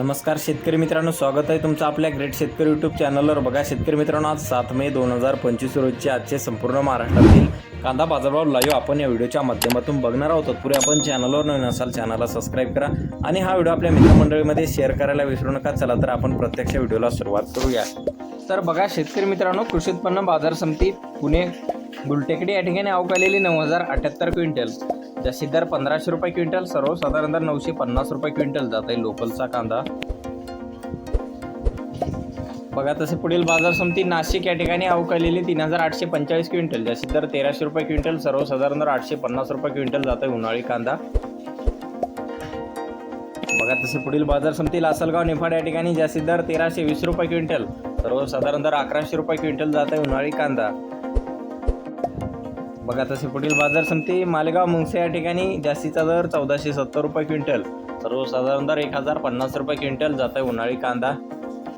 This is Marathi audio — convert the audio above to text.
नमस्कार शेतकरी मित्रांनो स्वागत आहे तुमचं आपल्या ग्रेट शेतकरी यूट्यूब चॅनलवर बघा शेतकरी मित्रांनो आज सात मे दोन हजार पंचवीस रोजचे आजचे संपूर्ण महाराष्ट्रातील कांदा बाजारभाव लाईव्ह आपण या व्हिडिओच्या माध्यमातून बघणार आहोत. पुढे आपण चॅनलवर नवीन असाल चॅनलला सबस्क्राईब करा आणि हा व्हिडिओ आपल्या मित्रमंडळीमध्ये शेअर करायला विसरू नका. चला तर आपण प्रत्यक्ष व्हिडिओला सुरुवात करूया. तर बघा शेतकरी मित्रांनो कृषी उत्पन्न बाजार समिती पुणे गुलटेकडी या ठिकाणी अवकालेली नऊ हजार अठ्याहत्तर क्विंटल. जास्तीत दर पंधराशे रुपये क्विंटल सर्वसाधारण दर नऊशे पन्नास रुपये क्विंटल जात आहे लोकलचा कांदा. बघा तसे पुढील बाजार समिती नाशिक या ठिकाणी अवकालेली तीन हजार आठशे पंचेचाळीस क्विंटल. जास्तीत दर तेराशे रुपये क्विंटल सर्वसाधारण दर आठशे पन्नास रुपये क्विंटल जात आहे उन्हाळी कांदा. बघा तसे पुढील बाजार समिती लासलगाव निफाड या ठिकाणी जास्तीत दर तेराशे वीस रुपये क्विंटल सर्वसाधारण दर अकराशे रुपये क्विंटल जात आहे उन्हाळी कांदा. बघा तसे पुढील बाजार समिती मालेगाव मुंगसे या ठिकाणी जास्तीचा दर चौदाशे सत्तर रुपये क्विंटल. सर्वसाधारण दर एक हजार पन्नास रुपये क्विंटल. जात आहे उन्हाळी कांदा.